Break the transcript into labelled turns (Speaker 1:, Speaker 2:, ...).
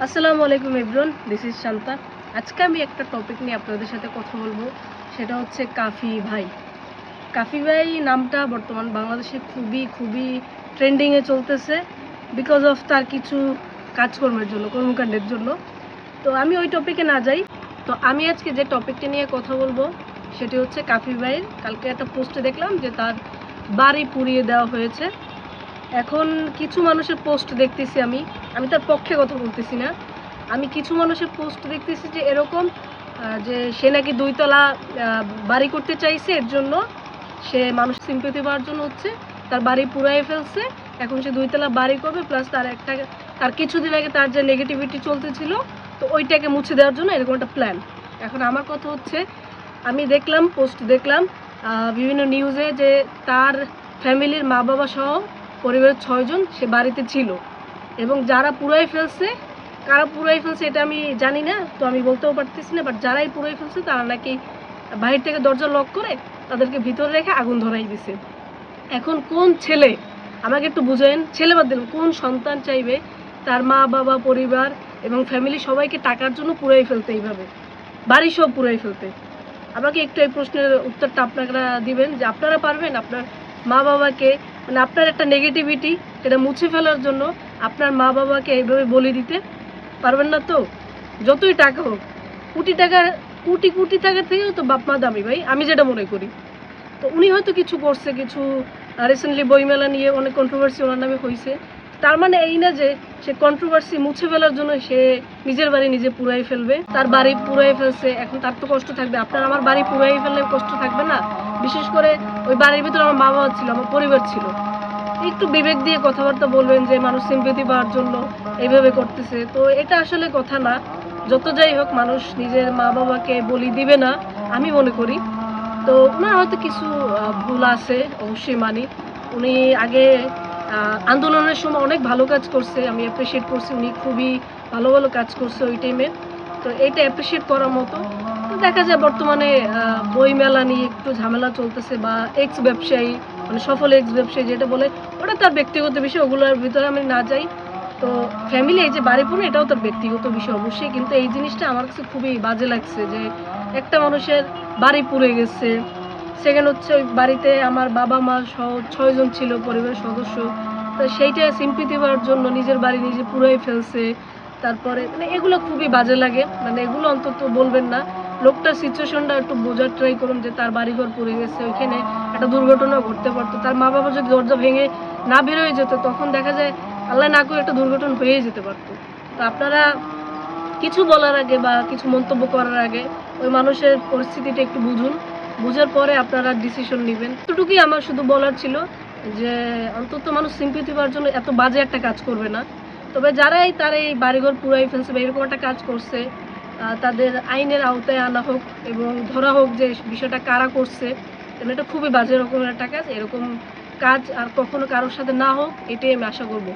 Speaker 1: আসসালামু আলাইকুম everyone, this is Shanta. আজকে আমি একটা টপিক নিয়ে আপনাদের সাথে কথা বলব, সেটা হচ্ছে কাফি ভাই। কাফি ভাই নামটা বর্তমান বাংলাদেশে খুবই খুবই ট্রেন্ডিংয়ে চলতেছে বিকজ অফ তার কিছু কাজকর্মের জন্য, কর্মকাণ্ডের জন্য। তো আমি ওই টপিকে না যাই। তো আমি আজকে যে টপিকটা নিয়ে কথা বলব, সেটি হচ্ছে কাফি ভাইয়ের। কালকে একটা পোস্টে দেখলাম যে তার বাড়ি পুড়িয়ে দেওয়া হয়েছে। এখন কিছু মানুষের পোস্ট দেখতেছি আমি। আমি তার পক্ষে কথা বলতেছি না। আমি কিছু মানুষের পোস্ট দেখতেছি যে এরকম যে সে নাকি দুইতলা বাড়ি করতে চাইছে, এর জন্য সে মানুষ সিম্পতি পাওয়ার জন্য হচ্ছে, তার বাড়ি পুরাই ফেলছে, এখন সে দুইতলা বাড়ি করবে প্লাস তার একটা, তার কিছুদিন আগে তার যে নেগেটিভিটি চলতেছিল, তো ওইটাকে মুছে দেওয়ার জন্য এরকম একটা প্ল্যান এখন আমার কথা হচ্ছে, আমি দেখলাম পোস্ট দেখলাম বিভিন্ন নিউজে যে তার ফ্যামিলির মা বাবা সহ পরিবারের ছয়জন সে বাড়িতে ছিল। এবং যারা পুরাই ফেলছে, কারা পুরাই ফেলছে এটা আমি জানি না, তো আমি বলতেও পারতেছি না বাট যারাই পুরাই ফেলছে তারা নাকি বাহির থেকে দরজা লক করে তাদেরকে ভিতরে রেখে আগুন ধরাই দিছে। এখন কোন ছেলে, আমাকে একটু বুঝেন ছেলে বাদ দিলাম, কোন সন্তান চাইবে তার মা, বাবা, পরিবার এবং ফ্যামিলি সবাইকে টাকার জন্য পুরাই ফেলতে এইভাবে? বাড়ি সব পুরাই ফেলতে। আমাকে একটু এই প্রশ্নের উত্তরটা আপনারা দিবেন যে আপনারা পারবেন আপনার মা বাবাকে মানে আপনার একটা নেগেটিভিটি এটা মুছে ফেলার জন্য আপনার মা বাবাকে এইভাবে বলে দিতে পারবেন না তো? যতই টাকা হোক, কোটি টাকা কোটি কোটি টাকার থেকেও তো বাপ মা দামি ভাই, আমি যেটা মনে করি। তো উনি হয়তো কিছু করছে, কিছু রিসেন্টলি বইমেলা নিয়ে অনেক কন্ট্রোভার্সি ওনার নামে হয়েছে তার মানে এই না যে সে কন্ট্রোভার্সি মুছে ফেলার জন্য সে নিজের বাড়ি নিজে পুরাই ফেলবে, তার বাড়ি পুরাই ফেলছে, এখন তার তো কষ্ট থাকবে। আপনার আমার বাড়ি পুরাই ফেললে কষ্ট থাকবে না? বিশেষ করে ওই বাড়ির ভিতরে আমার মা বাবা ছিল, আমার পরিবার ছিল। একটু বিবেক দিয়ে কথাবার্তা বলবেন যে, মানুষ সিম্পেথি পাওয়ার জন্য এইভাবে করতেছে। তো এটা আসলে কথা না। যত যাই হোক, মানুষ নিজের মা বাবাকে বলি দিবে না, আমি মনে করি। তো ওনার হয়তো কিছু ভুল আছে, অবশ্যই মানি। উনি আগে আন্দোলনের সময় অনেক ভালো কাজ করছে, আমি অ্যাপ্রিসিয়েট করছি। উনি খুবই ভালো ভালো কাজ করছে ওই টাইমে তো এটা অ্যাপ্রিসিয়েট করার মতো দেখা যায় বর্তমানে বই মেলা নিয়ে একটু ঝামেলা চলতেছে বা এক্স ব্যবসায়ী মানে সফল এক্স ব্যবসায়ী যেটা বলে, ওটা তার ব্যক্তিগত বিষয়, ওগুলোর ভিতরে আমি না যাই। তো ফ্যামিলি এই যে বাড়ি পুরো এটাও তার ব্যক্তিগত বিষয় অবশ্যই, কিন্তু এই জিনিসটা আমার কাছে খুবই বাজে লাগছে যে একটা মানুষের বাড়ি পুড়ে গেছে। সেকেন্ড হচ্ছে ওই বাড়িতে আমার বাবা মা সহ ছয়জন ছিল, পরিবারের সদস্য। তো সেইটা সিম্পিতি পাওয়ার জন্য নিজের বাড়ি নিজে পুরোই ফেলছে। তারপরে মানে এগুলো খুবই বাজে লাগে। মানে এগুলো অন্তত বলবেন না। লোকটার সিচুয়েশনটা একটু বোঝার ট্রাই করুন যে তার বাড়িঘর পুড়ে গেছে, ওইখানে একটা দুর্ঘটনা ঘটতে পারতো। তার মা বাবা যদি দরজা ভেঙে না বেরোয় যেত, তখন দেখা যায় আল্লাহ না করে একটা দুর্ঘটনা হয়ে যেতে পারতো। তো আপনারা কিছু বলার আগে বা কিছু মন্তব্য করার আগে ওই মানুষের পরিস্থিতিটা একটু বুঝুন। বুঝার পরে আপনারা ডিসিশন নেবেন। এতটুকুই আমার শুধু বলার ছিল যে, অন্তত মানুষ সিম্পিতি পাওয়ার জন্য এত বাজে একটা কাজ করবে না। তবে যারাই তার এই বাড়িঘর পুরাই ফেলছে বা এরকম একটা কাজ করছে তাদের আইনের আওতায় আনা হোক এবং ধরা হোক যে বিষয়টা কারা করছে কারণ এটা খুবই বাজে রকমের একটা কাজ, এরকম কাজ আর কখনো কারোর সাথে না হোক, এটাই আমি আশা করব।